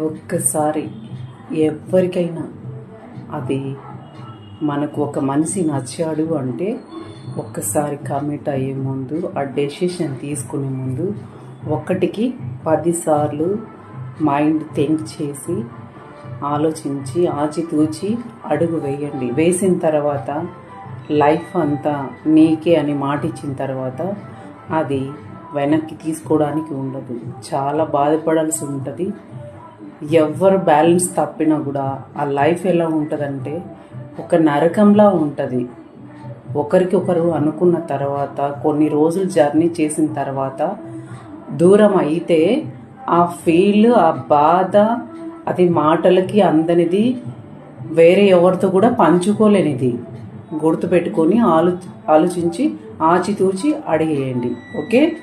ఒక్కసారి ఎవరికైనా అది మనకు ఒక మనిషి నచ్చాడు అంటే ఒక్కసారి కమిట్ అయ్యే ముందు ఆ డెసిషన్ తీసుకునే ముందు ఒకటికి పదిసార్లు మైండ్ థింక్ చేసి ఆలోచించి ఆచితూచి అడుగు వేయండి. వేసిన తర్వాత లైఫ్ అంతా నీకే అని మాట ఇచ్చిన తర్వాత అది వెనక్కి తీసుకోవడానికి ఉండదు. చాలా బాధపడాల్సి ఉంటుంది. ఎవరు బ్యాలెన్స్ తప్పినా కూడా ఆ లైఫ్ ఎలా ఉంటుందంటే ఒక నరకంలా ఉంటుంది. ఒకరికి ఒకరు అనుకున్న తర్వాత కొన్ని రోజులు జర్నీ చేసిన తర్వాత దూరం అయితే ఆ ఫీల్ ఆ బాధ అది మాటలకి అందనిది వేరే ఎవరితో కూడా పంచుకోలేనిది. గుర్తుపెట్టుకొని ఆలో ఆలోచించి ఆచితూచి అడిగేయండి. ఓకే?